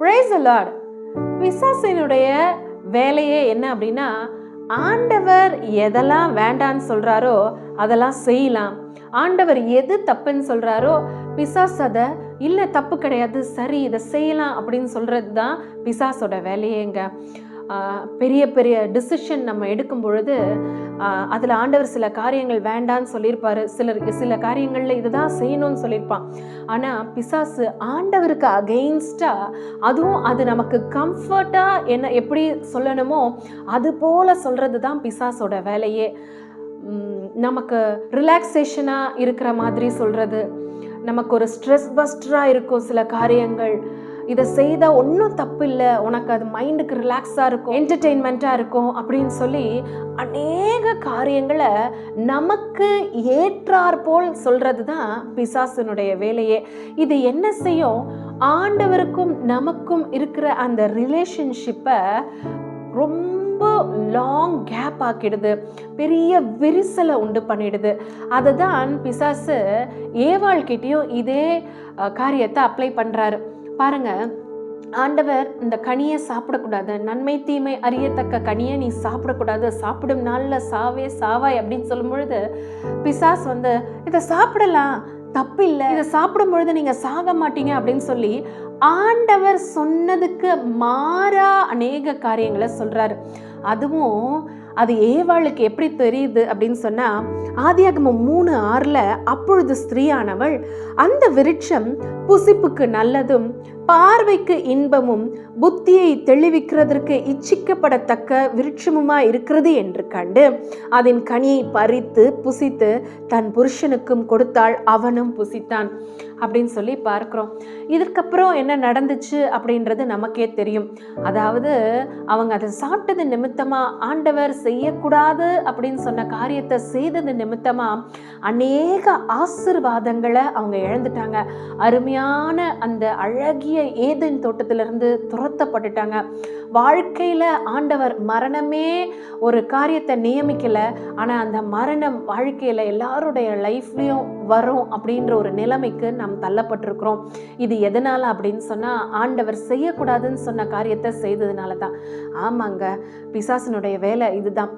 praise Lord பிசாசினுடைய வேலையே என்ன அப்படின்னா ஆண்டவர் எதெல்லாம் வேண்டான்னு சொல்கிறாரோ அதெல்லாம் செய்யலாம். ஆண்டவர் எது தப்புன்னு சொல்கிறாரோ பிசாஸ் அதை இல்லை தப்பு கிடையாது சரி இதை செய்யலாம் அப்படின்னு சொல்கிறது தான் பிசாஸோட வேலையேங்க. பெரிய பெரிய டிசிஷன் நம்ம எடுக்கும் பொழுது அதில் ஆண்டவர் சில காரியங்கள் வேண்டான்னு சொல்லியிருப்பாரு. சிலர் சில காரியங்களில் இதுதான் செய்யணும்னு சொல்லியிருப்பான். ஆனால் பிசாசு ஆண்டவருக்கு அகெயின்ஸ்டாக அதுவும் அது நமக்கு கம்ஃபர்ட்டாக என்ன எப்படி சொல்லணுமோ அது போல் சொல்கிறது தான் பிசாஸோட வேலையே நமக்கு ரிலாக்ஸேஷனாக இருக்கிற மாதிரி சொல்கிறது நமக்கு ஒரு ஸ்ட்ரெஸ் பஸ்டராக இருக்கும் சில காரியங்கள். இதை செய்தால் ஒன்றும் தப்பு இல்லை உனக்கு அது மைண்டுக்கு ரிலாக்ஸாக இருக்கும் என்டர்டெயின்மெண்ட்டாக இருக்கும் அப்படின்னு சொல்லி அநேக காரியங்களை நமக்கு ஏற்றார் போல் சொல்கிறது தான் பிசாசனுடைய வேலையே. இது என்ன செய்யும்? ஆண்டவருக்கும் நமக்கும் இருக்கிற அந்த ரிலேஷன்ஷிப்பை ரொம்ப லாங் கேப் ஆக்கிடுது. பெரிய விரிசலை உண்டு பண்ணிடுது. அதை தான் பிசாசு ஏவாள்கிட்டயும் இதே காரியத்தை அப்ளை பண்ணுறாரு பாருங்க ஆண்டவர் இந்த கனியை சாப்பிடக்கூடாது. நன்மை தீமை அறியத்தக்க கனியை நீ சாப்பிடக்கூடாது. சாப்பிடும் நாளில் சாவே சாவாய் அப்படின்னு சொல்லும் பொழுது பிசாஸ் வந்து இதை சாப்பிடலாம். தப்பு இல்லை இதை சாப்பிடும் பொழுது நீங்கள் சாக மாட்டீங்க அப்படின்னு சொல்லி ஆண்டவர் சொன்னதுக்கு மாறா அநேக காரியங்களை சொல்றாரு. அதுவும் அது ஏவாளுக்கு எப்படி தெரியுது அப்படின்னு சொன்னால் ஆதியாகமம் மூணு ஆறில் அப்பொழுது ஸ்திரீயானவள் அந்த விருட்சம் புசிப்புக்கு நல்லதும் பார்வைக்கு இன்பமும் புத்தியை தெளிவிக்கிறதற்கு இச்சிக்கப்படத்தக்க விருட்சமுமா இருக்கிறது? என்று கண்டு அதன் கனியை பறித்து புசித்து தன் புருஷனுக்கும் கொடுத்தாள் அவனும் புசித்தான். அப்படின்னு சொல்லி பார்க்குறோம். இதுக்கப்புறம் என்ன நடந்துச்சு அப்படின்றது நமக்கே தெரியும். அதாவது அவங்க அதை சாப்பிட்டது நிமித்தமாக ஆண்டவர் செய்யக்கூடாது அப்படின்னு சொன்ன காரியத்தை செய்தது நிமித்தமாக அநேக ஆசிர்வாதங்களை அவங்க இழந்துட்டாங்க. அருமையான அந்த அழகிய ஏதேன் தோட்டத்திலிருந்து துரத்தப்பட்டுட்டாங்க. வாழ்க்கையில் ஆண்டவர் மரணமே ஒரு காரியத்தை நியமிக்கலை. ஆனால் அந்த மரணம் வாழ்க்கையில் எல்லாருடைய லைஃப்லேயும் வரும் அப்படின்ற ஒரு நிலைமைக்கு நாம் தள்ளப்பட்டிருக்கிறோம். இது எதனால அப்படின்னு சொன்னா ஆண்டவர் செய்யக்கூடாதுன்னு சொன்ன காரியத்தை செய்ததுனால தான். ஆமாங்க பிசாசனுடைய வேலை இதுதான்.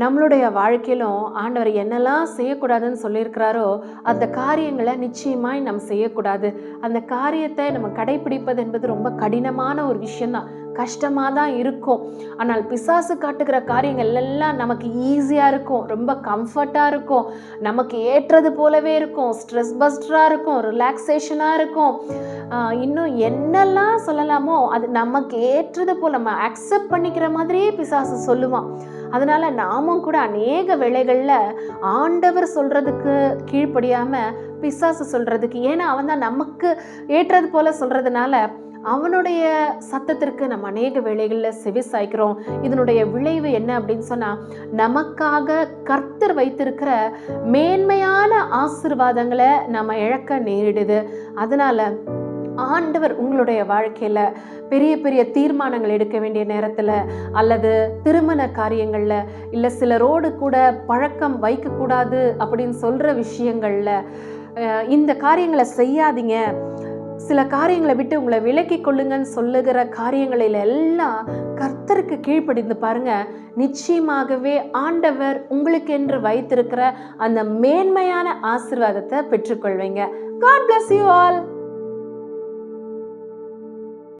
நம்மளுடைய வாழ்க்கையிலும் ஆண்டவர் என்னெல்லாம் செய்யக்கூடாதுன்னு சொல்லியிருக்கிறாரோ அந்த காரியங்களை நிச்சயமாய் நம்ம செய்யக்கூடாது. அந்த காரியத்தை நம்ம கடைபிடிப்பது என்பது ரொம்ப கடினமான ஒரு விஷயம்தான். கஷ்டமாக தான் இருக்கும். ஆனால் பிசாசு காட்டுகிற காரியங்கள் எல்லாம் நமக்கு ஈஸியாக இருக்கும். ரொம்ப கம்ஃபர்ட்டாக இருக்கும். நமக்கு ஏற்றது போலவே இருக்கும். ஸ்ட்ரெஸ் பஸ்டராக இருக்கும். ரிலாக்ஸேஷனாக இருக்கும். இன்னும் என்னெல்லாம் சொல்லலாமோ அது நமக்கு ஏற்றது போல் நம்ம அக்செப்ட் பண்ணிக்கிற மாதிரியே பிசாசு சொல்லுவான். அதனால் நாமும் கூட அநேக வேளைகளில் ஆண்டவர் சொல்கிறதுக்கு கீழ்ப்படியாமல் பிசாசு சொல்கிறதுக்கு ஏன்னா அவன் தான் நமக்கு ஏற்றது போல் சொல்கிறதுனால அவனுடைய சத்தத்திற்கு நம்ம அநேக வேலைகளில் செவி சாய்க்கிறோம். இதனுடைய விளைவு என்ன அப்படின்னு சொன்னால் நமக்காக கர்த்தர் வைத்திருக்கிற மேன்மையான ஆசிர்வாதங்களை நம்ம இழக்க நேரிடுது. அதனால ஆண்டவர் உங்களுடைய வாழ்க்கையில் பெரிய பெரிய தீர்மானங்கள் எடுக்க வேண்டிய நேரத்தில் அல்லது திருமண காரியங்களில் இல்லை சிலரோடு கூட பழக்கம் வைக்கக்கூடாது அப்படின்னு சொல்கிற விஷயங்களில் இந்த காரியங்களை செய்யாதீங்க. சில காரியங்களை விட்டு உங்களை விலக்கி கொள்ளுங்கன்னு சொல்லுகிற காரியங்களில் எல்லாம் கர்த்தருக்கு கீழ்ப்படிந்து பாருங்க. நிச்சயமாகவே ஆண்டவர் உங்களுக்கென்று வைத்திருக்கிற அந்த மேன்மையான ஆசீர்வாதத்தை பெற்றுக்கொள்வீங்க. God bless you all